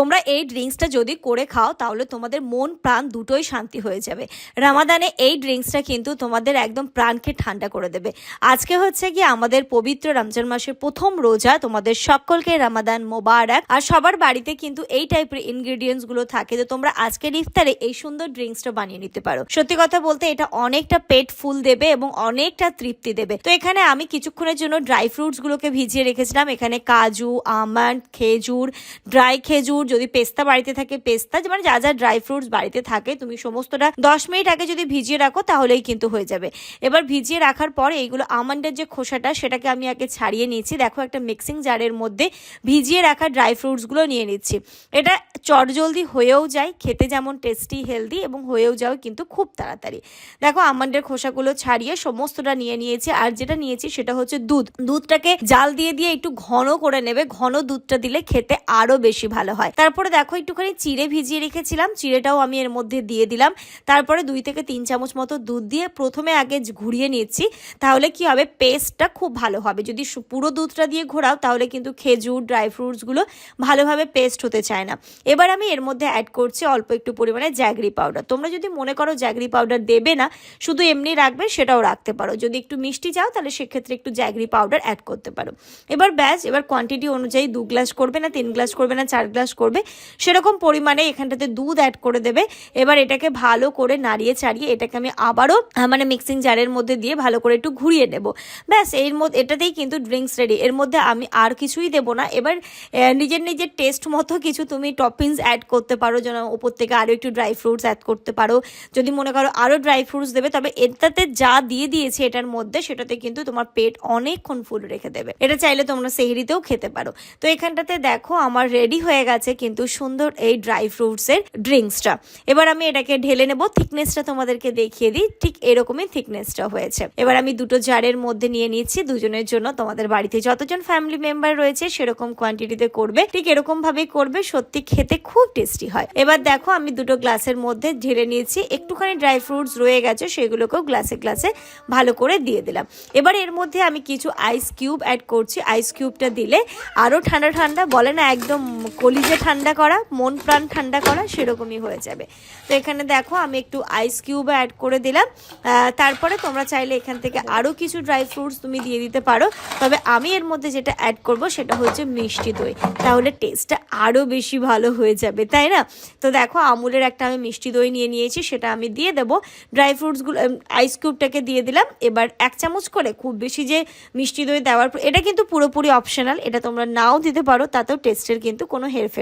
তোমরা এই ড্রিঙ্কসটা যদি করে খাও, তাহলে তোমাদের মন, প্রাণ দুটোই শান্তি হয়ে যাবে। রামাদানে এই ড্রিঙ্কসটা কিন্তু তোমাদের একদম প্রাণকে ঠান্ডা করে দেবে। আজকে হচ্ছে কি আমাদের পবিত্র রমজান মাসের প্রথম রোজা। তোমাদের সকলকে রামাদান মোবারক। আর সবার বাড়িতে কিন্তু এই টাইপের ইনগ্রেডিয়েন্টসগুলো থাকে, তো তোমরা আজকের ইফতারে এই সুন্দর ড্রিঙ্কসটা বানিয়ে নিতে পারো। সত্যি কথা বলতে এটা অনেকটা পেট ফুল দেবে এবং অনেকটা তৃপ্তি দেবে। তো এখানে আমি কিছুক্ষণের জন্য ড্রাই ফ্রুটস গুলোকে ভিজিয়ে রেখেছিলাম। এখানে কাজু আমন্ড খেজুর ড্রাই খেজুর যদি পেস্তা বাড়িতে থাকে, পেস্তা মানে যা যা ড্রাই ফ্রুটস বাড়িতে থাকে, তুমি সমস্তটা দশ মিনিট আগে যদি ভিজিয়ে রাখো, তাহলেই কিন্তু হয়ে যাবে। এবার ভিজিয়ে রাখার পরে এইগুলো আমন্ডের যে খোসাটা, সেটাকে আমি আগে ছাড়িয়ে নিয়েছি। দেখো একটা মিক্সিং জারের মধ্যে ভিজিয়ে রাখা ড্রাই ফ্রুটসগুলো নিয়ে নিচ্ছি। এটা চটজলদি হয়েও যায়, খেতে যেমন টেস্টি হেলদি এবং হয়েও যাও কিন্তু খুব তাড়াতাড়ি। দেখো আমন্ডের খোসাগুলো ছাড়িয়ে সমস্তটা নিয়ে নিয়েছি, আর যেটা নিয়েছি সেটা হচ্ছে দুধ। দুধটাকে জাল দিয়ে দিয়ে একটু ঘন করে নেবে। ঘন দুধটা দিলে খেতে আরও বেশি ভালো হয়। তারপরে দেখো একটুখানি চিড়ে ভিজিয়ে রেখেছিলাম, চিড়েটাও আমি এর মধ্যে দিয়ে দিলাম। তারপরে দুই থেকে তিন চামচ মতো দুধ দিয়ে প্রথমে আগে ঘুরিয়ে নিচ্ছি, তাহলে কি হবে? পেস্টটা খুব ভালো হবে। যদি পুরো দুধটা দিয়ে ঘোরাও, তাহলে কিন্তু খেজুর, ড্রাই ফ্রুটসগুলো ভালোভাবে পেস্ট হতে চায় না। এবার আমি এর মধ্যে অ্যাড করছি অল্প একটু পরিমাণে জ্যাগরি পাউডার তোমরা যদি মনে করো জ্যাগরি পাউডার দেবে না, শুধু এমনি রাখবে, সেটাও রাখতে পারো। যদি একটু মিষ্টি চাও, তাহলে সেক্ষেত্রে একটু জ্যাগরি পাউডার অ্যাড করতে পারো। এবার ব্যাস, এবার কোয়ান্টিটি অনুযায়ী দু গ্লাস করবে না, তিন গ্লাস করবে না, চার গ্লাস করবে, সেরকম পরিমাণে এখানটাতে দুধ অ্যাড করে দেবে। এবার এটাকে ভালো করে নাড়িয়ে চাড়িয়ে এটাকে আমি আবারও মানে মিক্সিং জারের মধ্যে দিয়ে ভালো করে একটু ঘুরিয়ে নেব। ব্যাস, এর মধ্যে, এটাতেই কিন্তু ড্রিঙ্কস রেডি এর মধ্যে আমি আর কিছুই দেবো না। এবার নিজের নিজের টেস্ট মতো কিছু তুমি টপিংস অ্যাড করতে পারো, যেন ওপর থেকে আরও একটু ড্রাই ফ্রুটস অ্যাড করতে পারো। যদি মনে করো আরও ড্রাই ফ্রুটস দেবে, তবে এটাতে যা দিয়ে দিয়েছে এটার মধ্যে, সেটাতে কিন্তু তোমার পেট অনেকক্ষণ ফুল রেখে দেবে। এটা চাইলে তোমরা সেহরিতেও খেতে পারো। তো এখানটাতে দেখো, আমার রেডি হয়ে গেছে। কিন্তু সুন্দর এই ড্রাই ফ্রুটসের ড্রিঙ্কসটা এবার আমি এটাকে ঢেলে নেব থিকনেসটা তোমাদেরকে দেখিয়ে দিই, ঠিক এরকমই থিকনেসটা হয়েছে। এবার আমি দুটো জারের মধ্যে নিয়ে নিচ্ছি, দুজনের জন্য তোমাদের বাড়িতে যতজন ফ্যামিলি মেম্বার রয়েছে সেরকম কোয়ান্টিটিতে করবে, ঠিক এরকম ভাবে করবে, সত্যি খেতে খুব টেস্টি হয়। এবার দেখো আমি দুটো গ্লাসের মধ্যে ঢেলে নিয়েছি, একটুখানি ড্রাই ফ্রুটস রয়ে গেছে, সেগুলোকেও গ্লাসে গ্লাসে ভালো করে দিয়ে দিলাম। এবার এর মধ্যে আমি কিছু আইস কিউব অ্যাড করছি আইস কিউবটা দিলে আরও ঠান্ডা ঠান্ডা, বলে না একদম কলিজে ঠান্ডা করা, মন প্রাণ ঠান্ডা করা সেরকমই হয়ে যাবে। তো এখানে দেখো, আমি একটু আইস কিউব অ্যাড করে দিলাম। তারপরে তোমরা চাইলে এখান থেকে আরও কিছু ড্রাই ফ্রুটস তুমি দিয়ে দিতে পারো। তবে আমি এর মধ্যে যেটা অ্যাড করব সেটা হচ্ছে মিষ্টি দই। তাহলে টেস্টটা আরও বেশি ভালো হয়ে যাবে, তাই না? তো দেখো, আমুলের একটা আমি মিষ্টি দই নিয়ে নিয়েছি, সেটা আমি দিয়ে দেবো। ড্রাই ফ্রুটসগুলো আইস কিউবটাকে দিয়ে দিলাম। এবার এক চামচ করে খুব বেশি যে মিষ্টি দই দেওয়ার, এটা কিন্তু পুরোপুরি অপশনাল এটা তোমরা নাও দিতে পারো, তাতেও টেস্টের কিন্তু কোনো হেরফের